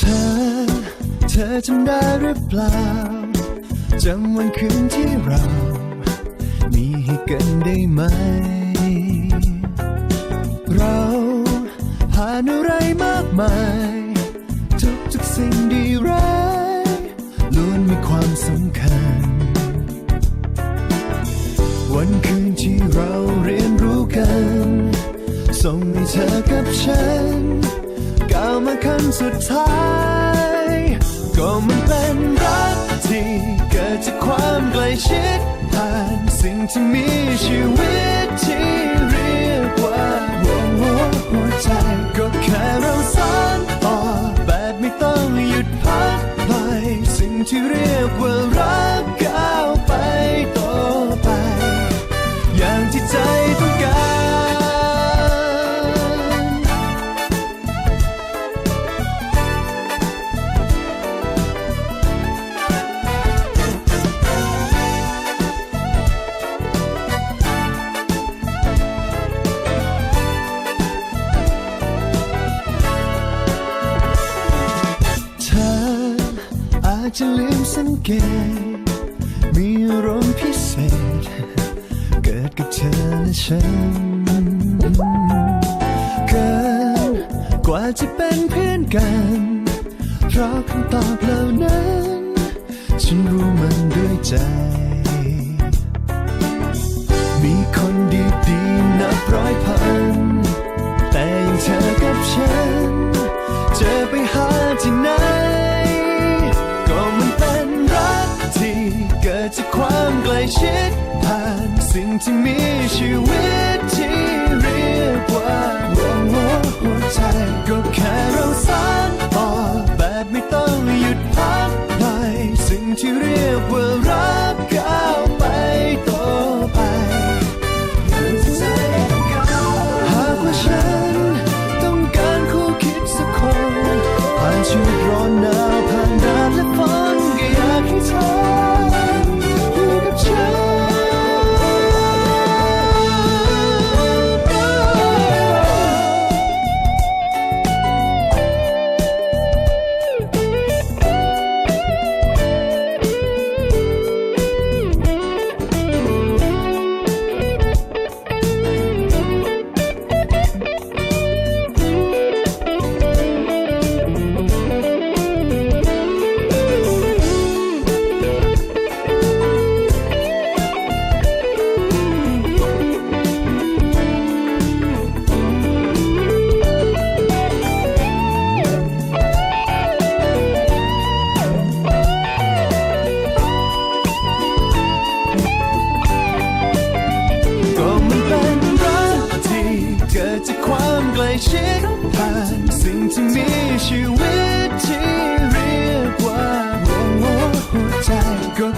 ธอ เธอจำได้หรือเปล่าจำวันคืนที่เรา มีให้กันได้ไหม เราผ่านอะไรมากมาย ทุกทุกสิ่งดีร้ายล้วนมีความสำคัญ วันคืนที่เราเรียนรู้กัน ส่งให้เธอกับฉัน ก้าวมาขั้นสุดท้าย ก็มันเป็นรักที่เกิดจากความใกล้ชิดผ่านสิ่งที่มีชีวิตที่เรียกว่าหัวหัวใจ ก็แค่เราสานต่อแบบไม่ต้องหยุดพักไปสิ่งที่เรียกว่า จะลืมสังเกต มีอารมณ์พิเศษ เกิดกับเธอและฉัน เกินกว่าจะเป็นเพื่อนกัน เพราะคำตอบเหล่านั้น ฉันรู้มันด้วยใจ มีคนดีๆนับร้อยพัน แต่ยังเธอกับฉัน ชิดผ่านสิ่งที่มีชีวิตที่เรียกว่าหัวหัวใจก็แค่เราสานต่อแบบไม่ต้องหยุดพักไปสิ่งที่เรียกว่ารักก้าวไปต่อไปหากว่าฉันต้องการคู่คิดสักคนผ่านชีวิตร้อนหนา ความใกล้ชิดผ่านสิ่งที่มีชีวิตที่เรียกว่าหัวใจก็